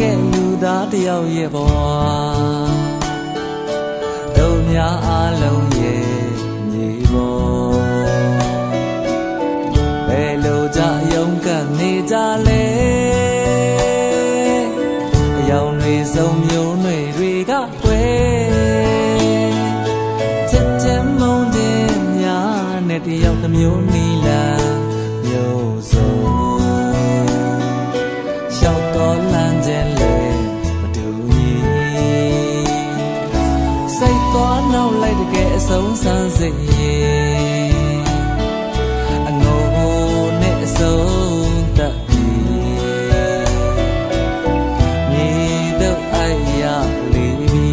ခဲ့လူသားတစ်ယောက်ရဲ့ဘဝတို့များအားလုံးရဲ့မြေပေါ်ဘယ်လိုကြရုံးကနေကြလဲအယောင်တွေစုံမျိုးတွေတွေကကွယ်ချက်ချင်းမုန်းတဲ့များနဲ့တယောက်တစ်မျိုးနီလာမျိုးစုံ သွားနောက်လိုက်တကယ်အဆုံးဆန်းစေရင်အငိုနဲ့အဆုံးတတ်ပြီမြေတော့အိုင်ရလေးပြီ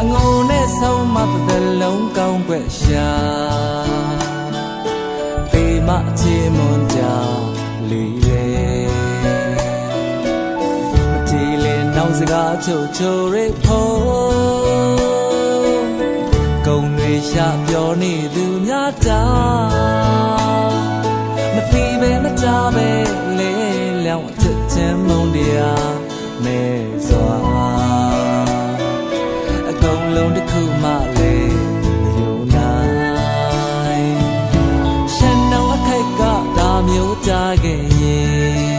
အငိုနဲ့ဆုံးမပဒလုံးကောင်းွက်ရှာပေမအချေမွန်ကြလေးလေ စကားချိုချိုရိဖို့ကုံတွေရှာပြောနေသူများတာမသိပဲမကြပဲလေလျောင်းအချက်ချင်းမုန်းတရားမဲစွာအကုန်လုံးတစ်ခုမှလည်းမယုံနိုင်ရှန်တော့အခိုက်ကဒါမျိုးကြခဲ့ရင်